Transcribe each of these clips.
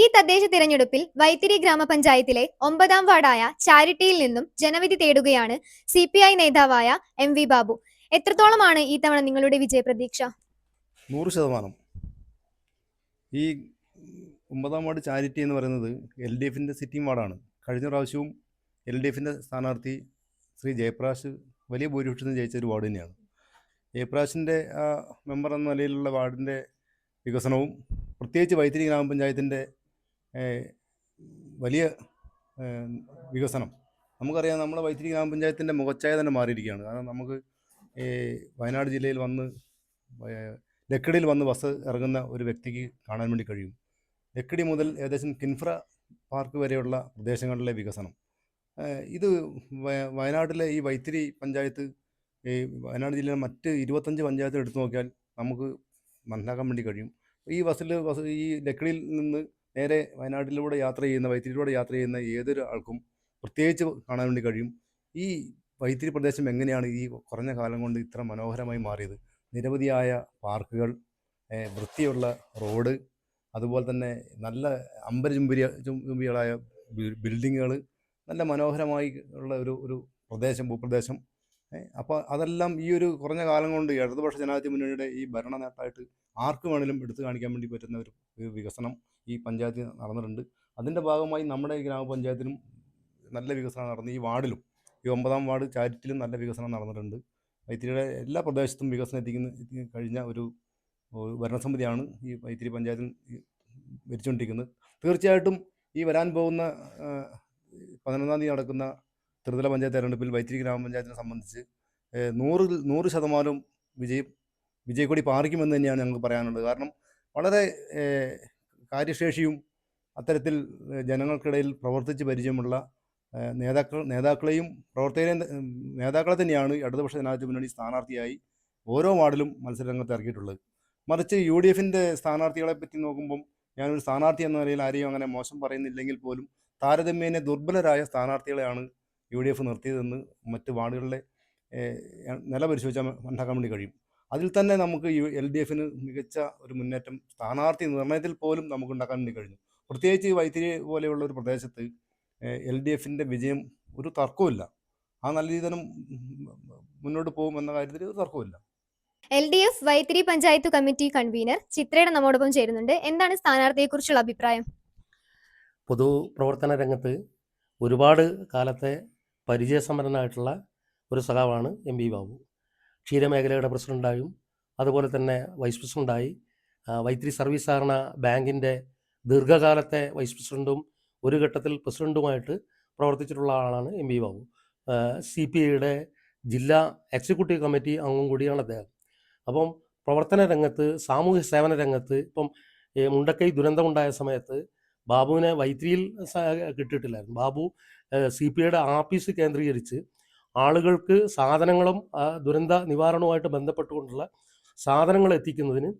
ഈ തദ്ദേശ തിരഞ്ഞെടുപ്പിൽ വൈത്തിരി ഗ്രാമപഞ്ചായത്തിലെ ഒമ്പതാം വാർഡായ ചാരിറ്റിയിൽ നിന്നും ജനവിധി തേടുകയാണ് സി പി ഐ നേതാവായ എം വി ബാബു. എത്രത്തോളമാണ് ഈ തവണ നിങ്ങളുടെ വിജയപ്രതീക്ഷ? നൂറ് ശതമാനം. ഈ ഒമ്പതാം വാർഡ് ചാരിറ്റി എന്ന് പറയുന്നത് എൽ ഡി എഫിന്റെ സിറ്റിംഗ് വാർഡാണ്. കഴിഞ്ഞ പ്രാവശ്യവും എൽ ഡി എഫിന്റെ സ്ഥാനാർത്ഥി ശ്രീ ജയപ്രാശ് വലിയ ഭൂരിപക്ഷത്തിൽ ജയിച്ച ഒരു വാർഡ് തന്നെയാണ്. ജയപ്രാശിന്റെ മെമ്പർ എന്ന നിലയിലുള്ള വാർഡിന്റെ വികസനവും പ്രത്യേകിച്ച് വൈത്തിരി ഗ്രാമപഞ്ചായത്തിന്റെ വലിയ വികസനം. നമുക്കറിയാം നമ്മുടെ വൈത്തിരി ഗ്രാമപഞ്ചായത്തിന്റെ മുഖച്ഛായ തന്നെ മാറിയിരിക്കുകയാണ്. കാരണം നമുക്ക് വയനാട് ജില്ലയിൽ വന്ന് ലക്കിടിയിൽ വന്ന് ബസ് ഇറങ്ങുന്ന ഒരു വ്യക്തിക്ക് കാണാൻ വേണ്ടി കഴിയും. ലക്കിടി മുതൽ ഏകദേശം കിൻഫ്ര പാർക്ക് വരെയുള്ള പ്രദേശങ്ങളിലെ വികസനം. ഇത് വയനാട്ടിലെ ഈ വൈത്തിരി പഞ്ചായത്ത് ഈ വയനാട് ജില്ലയിലെ മറ്റ് ഇരുപത്തഞ്ച് പഞ്ചായത്ത് എടുത്തു നോക്കിയാൽ നമുക്ക് മനസ്സിലാക്കാൻ വേണ്ടി കഴിയും. ഈ ബസ്സിൽ ബസ് ഈ ലക്കിടിയിൽ നിന്ന് നേരെ വയനാട്ടിലൂടെ യാത്ര ചെയ്യുന്ന വൈത്തിരിയിലൂടെ യാത്ര ചെയ്യുന്ന ഏതൊരു ആൾക്കും പ്രത്യേകിച്ച് കാണാൻ വേണ്ടി കഴിയും. ഈ വൈത്തിരി പ്രദേശം എങ്ങനെയാണ് ഈ കുറഞ്ഞ കാലം കൊണ്ട് ഇത്ര മനോഹരമായി മാറിയത്? നിരവധിയായ പാർക്കുകൾ വൃത്തിയുള്ള റോഡ് അതുപോലെ തന്നെ നല്ല അമ്പരചുംബരി ചുംബികളായ ബിൽഡിങ്ങുകൾ നല്ല മനോഹരമായി ഉള്ള ഒരു ഒരു പ്രദേശം ഭൂപ്രദേശം. അപ്പോൾ അതെല്ലാം ഈ ഒരു കുറഞ്ഞ കാലം കൊണ്ട് ഇടതുപക്ഷ ജനാധിപത്യ മുന്നണിയുടെ ഈ ഭരണ നേട്ടമായിട്ട് ആർക്ക് വേണമെങ്കിലും എടുത്തു കാണിക്കാൻ വേണ്ടി പറ്റുന്ന ഒരു വികസനം. ഈ പഞ്ചായത്തിൽ നടന്നിട്ടുണ്ട്. അതിന്റെ ഭാഗമായി നമ്മുടെ ഗ്രാമപഞ്ചായത്തിലും നല്ല വികസനം നടന്നു. ഈ വാർഡിലും ഈ ഒമ്പതാം വാർഡ് ചാരിറ്റിയിലും നല്ല വികസനം നടന്നിട്ടുണ്ട്. വൈത്തിരിയുടെ എല്ലാ പ്രദേശത്തും വികസനം എത്തിക്കുന്ന കഴിഞ്ഞ ഒരു ഭരണസമിതിയാണ് ഈ വൈത്തിരി പഞ്ചായത്തിൽ ഭരിച്ചുകൊണ്ടിരിക്കുന്നത്. തീർച്ചയായിട്ടും ഈ വരാൻ പോകുന്ന പതിനൊന്നാം തീയതി നടക്കുന്ന ത്രിതല പഞ്ചായത്ത് തെരഞ്ഞെടുപ്പിൽ വൈത്തിരി ഗ്രാമപഞ്ചായത്തിനെ സംബന്ധിച്ച് നൂറിൽ നൂറ് ശതമാനവും വിജയം വിജയക്കൊടി പാറിക്കുമെന്ന് തന്നെയാണ് ഞങ്ങൾക്ക് പറയാനുള്ളത്. കാരണം വളരെ കാര്യശേഷിയും അത്തരത്തിൽ ജനങ്ങൾക്കിടയിൽ പ്രവർത്തിച്ച് പരിചയമുള്ള നേതാക്കൾ നേതാക്കളെയും പ്രവർത്തകരെയും നേതാക്കളെ തന്നെയാണ് ഇടതുപക്ഷ ജനാധിപത്യ മുന്നണി സ്ഥാനാർത്ഥിയായി ഓരോ വാർഡിലും മത്സരരംഗത്ത് ഇറക്കിയിട്ടുള്ളത്. മറിച്ച് യു ഡി എഫിന്റെ സ്ഥാനാർത്ഥികളെ പറ്റി നോക്കുമ്പം ഞാനൊരു സ്ഥാനാർത്ഥി എന്ന നിലയിൽ ആരെയും അങ്ങനെ മോശം പറയുന്നില്ലെങ്കിൽ പോലും താരതമ്യേന ദുർബലരായ സ്ഥാനാർത്ഥികളെയാണ് യു ഡി എഫ് നിർത്തിയതെന്ന് മറ്റ് വാർഡുകളിലെ നില പരിശോധിച്ചാൽ മനസ്സിലാക്കാൻ വേണ്ടി കഴിയും. അതിൽ തന്നെ നമുക്ക് യു എൽ ഡി എഫിന് മികച്ച ഒരു മുന്നേറ്റം സ്ഥാനാർത്ഥി നിർണയത്തിൽ പോലും നമുക്ക് ഉണ്ടാക്കാൻ വേണ്ടി കഴിഞ്ഞു. പ്രത്യേകിച്ച് ഈ വൈത്തിരി പോലെയുള്ള ഒരു പ്രദേശത്ത് എൽ ഡി എഫിന്റെ വിജയം ഒരു തർക്കവുമില്ല. ആ നല്ല രീതിയിൽ തന്നെ മുന്നോട്ട് പോകും എന്ന കാര്യത്തിൽ ഒരു തർക്കവുമില്ല. L D F Vythiri panchayat committee convener ചിത്രയുടെ നമ്മോടൊപ്പം ചേരുന്നുണ്ട്. എന്താണ് സ്ഥാനാർത്ഥിയെക്കുറിച്ചുള്ള അഭിപ്രായം? പൊതുപ്രവർത്തന രംഗത്ത് ഒരുപാട് കാലത്തെ പരിചയസമ്പന്നനായിട്ടുള്ള ഒരു സഖാവാണ് എം വി ബാബു. ക്ഷീരമേഖലയുടെ പ്രസിഡന്റായും അതുപോലെ തന്നെ വൈസ് പ്രസിഡന്റായി വൈത്രി സർവീസ് സഹകരണ ബാങ്കിന്റെ ദീർഘകാലത്തെ വൈസ് പ്രസിഡന്റും ഒരു ഘട്ടത്തിൽ പ്രസിഡന്റുമായിട്ട് പ്രവർത്തിച്ചിട്ടുള്ള ആളാണ് M V Babu. C P ഐയുടെ ജില്ലാ എക്സിക്യൂട്ടീവ് കമ്മിറ്റി അംഗം കൂടിയാണ് അദ്ദേഹം. അപ്പം പ്രവർത്തന രംഗത്ത് സാമൂഹ്യ സേവന രംഗത്ത് ഇപ്പം മുണ്ടക്കൈ ദുരന്തമുണ്ടായ സമയത്ത് ബാബുവിനെ വൈത്രിയിൽ കിട്ടിയിട്ടില്ലായിരുന്നു. ബാബു സി പി ഐയുടെ ആഫീസ് കേന്ദ്രീകരിച്ച് ആളുകൾക്ക് സാധനങ്ങളും ദുരന്ത നിവാരണവുമായിട്ട് ബന്ധപ്പെട്ടുകൊണ്ടുള്ള സാധനങ്ങൾ എത്തിക്കുന്നതിന്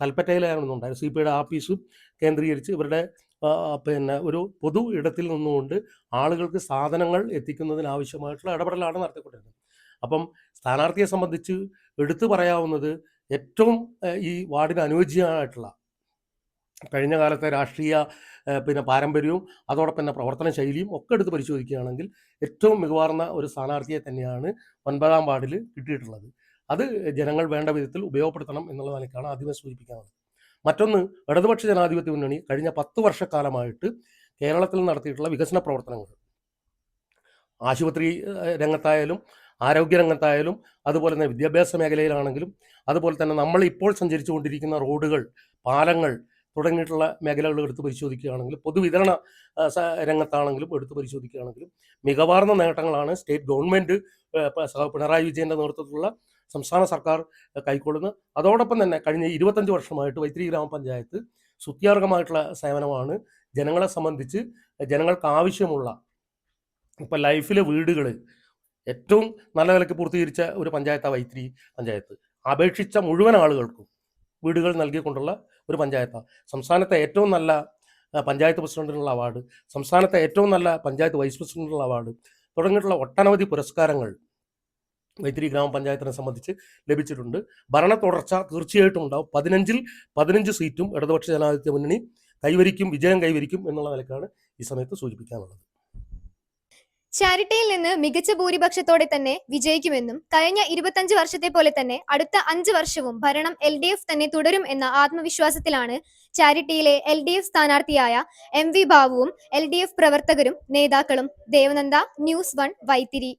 കൽപ്പറ്റയിലായിരുന്നു ഉണ്ടായത്. സി പി ഐയുടെ ആഫീസും കേന്ദ്രീകരിച്ച് ഇവരുടെ പിന്നെ ഒരു പൊതു ഇടത്തിൽ നിന്നുകൊണ്ട് ആളുകൾക്ക് സാധനങ്ങൾ എത്തിക്കുന്നതിന് ആവശ്യമായിട്ടുള്ള ഇടപെടലാണ് നടത്തിക്കൊണ്ടിരുന്നത്. അപ്പം സ്ഥാനാർത്ഥിയെ സംബന്ധിച്ച് എടുത്തു പറയാവുന്നത് ഏറ്റവും ഈ വാർഡിന് അനുയോജ്യമായിട്ടുള്ള കഴിഞ്ഞ കാലത്തെ രാഷ്ട്രീയ പിന്നെ പാരമ്പര്യവും അതോടൊപ്പം തന്നെ പ്രവർത്തന ശൈലിയും ഒക്കെ എടുത്ത് പരിശോധിക്കുകയാണെങ്കിൽ ഏറ്റവും മികവാർന്ന ഒരു സ്ഥാനാർത്ഥിയെ തന്നെയാണ് ഒൻപതാം വാർഡിൽ കിട്ടിയിട്ടുള്ളത്. അത് ജനങ്ങൾ വേണ്ട വിധത്തിൽ ഉപയോഗപ്പെടുത്തണം എന്നുള്ള നിലയ്ക്കാണ് ആദ്യമേ സൂചിപ്പിക്കാനുള്ളത്. മറ്റൊന്ന് ഇടതുപക്ഷ ജനാധിപത്യ മുന്നണി കഴിഞ്ഞ പത്ത് വർഷക്കാലമായിട്ട് കേരളത്തിൽ നടത്തിയിട്ടുള്ള വികസന പ്രവർത്തനങ്ങൾ. ആശുപത്രി രംഗത്തായാലും ആരോഗ്യ രംഗത്തായാലും അതുപോലെ തന്നെ വിദ്യാഭ്യാസ മേഖലയിലാണെങ്കിലും അതുപോലെ തന്നെ നമ്മൾ ഇപ്പോൾ സഞ്ചരിച്ചുകൊണ്ടിരിക്കുന്ന റോഡുകൾ പാലങ്ങൾ തുടങ്ങിയിട്ടുള്ള മേഖലകൾ എടുത്ത് പരിശോധിക്കുകയാണെങ്കിൽ പൊതുവിതരണ രംഗത്താണെങ്കിലും എടുത്ത് പരിശോധിക്കുകയാണെങ്കിലും മികവാർന്ന നേട്ടങ്ങളാണ് സ്റ്റേറ്റ് ഗവൺമെന്റ് പിണറായി വിജയന്റെ നേതൃത്വത്തിലുള്ള സംസ്ഥാന സർക്കാർ കൈക്കൊള്ളുന്നത്. അതോടൊപ്പം തന്നെ കഴിഞ്ഞ ഇരുപത്തഞ്ച് വർഷമായിട്ട് വൈത്തിരി ഗ്രാമപഞ്ചായത്ത് സുത്യാർഹമായിട്ടുള്ള സേവനമാണ് ജനങ്ങളെ സംബന്ധിച്ച് ജനങ്ങൾക്ക് ആവശ്യമുള്ള ഇപ്പം ലൈഫിലെ വീടുകൾ ഏറ്റവും നല്ല നിലയ്ക്ക് പൂർത്തീകരിച്ച ഒരു പഞ്ചായത്താണ് വൈത്തിരി പഞ്ചായത്ത്. അപേക്ഷിച്ച മുഴുവൻ ആളുകൾക്കും വീടുകൾ നൽകിക്കൊണ്ടുള്ള ഒരു പഞ്ചായത്താണ്. സംസ്ഥാനത്തെ ഏറ്റവും നല്ല പഞ്ചായത്ത് പ്രസിഡന്റിനുള്ള അവാർഡ് സംസ്ഥാനത്തെ ഏറ്റവും നല്ല പഞ്ചായത്ത് വൈസ് പ്രസിഡന്റിനുള്ള അവാർഡ് തുടങ്ങിയിട്ടുള്ള ഒട്ടനവധി പുരസ്കാരങ്ങൾ വൈത്തിരി ഗ്രാമപഞ്ചായത്തിനെ സംബന്ധിച്ച് ലഭിച്ചിട്ടുണ്ട്. ഭരണ തുടർച്ച തീർച്ചയായിട്ടും ഉണ്ടാവും. പതിനഞ്ചിൽ പതിനഞ്ച് സീറ്റും ഇടതുപക്ഷ ജനാധിപത്യ മുന്നണി കൈവരിക്കും വിജയം കൈവരിക്കും എന്നുള്ള നിലക്കാണ് ഈ സമയത്ത് സൂചിപ്പിക്കാനുള്ളത്. ചാരിറ്റിയിൽ നിന്ന് മികച്ച ഭൂരിപക്ഷത്തോടെ തന്നെ വിജയിക്കുമെന്നും കഴിഞ്ഞ ഇരുപത്തഞ്ച് വർഷത്തെ പോലെ തന്നെ അടുത്ത അഞ്ച് വർഷവും ഭരണം എൽ ഡി എഫ് തന്നെ തുടരും എന്ന ആത്മവിശ്വാസത്തിലാണ് ചാരിറ്റിയിലെ എൽ ഡി എഫ് സ്ഥാനാർത്ഥിയായ എം വി ബാബുവും എൽ ഡി എഫ് പ്രവർത്തകരും നേതാക്കളും. Devananda news one Vythiri.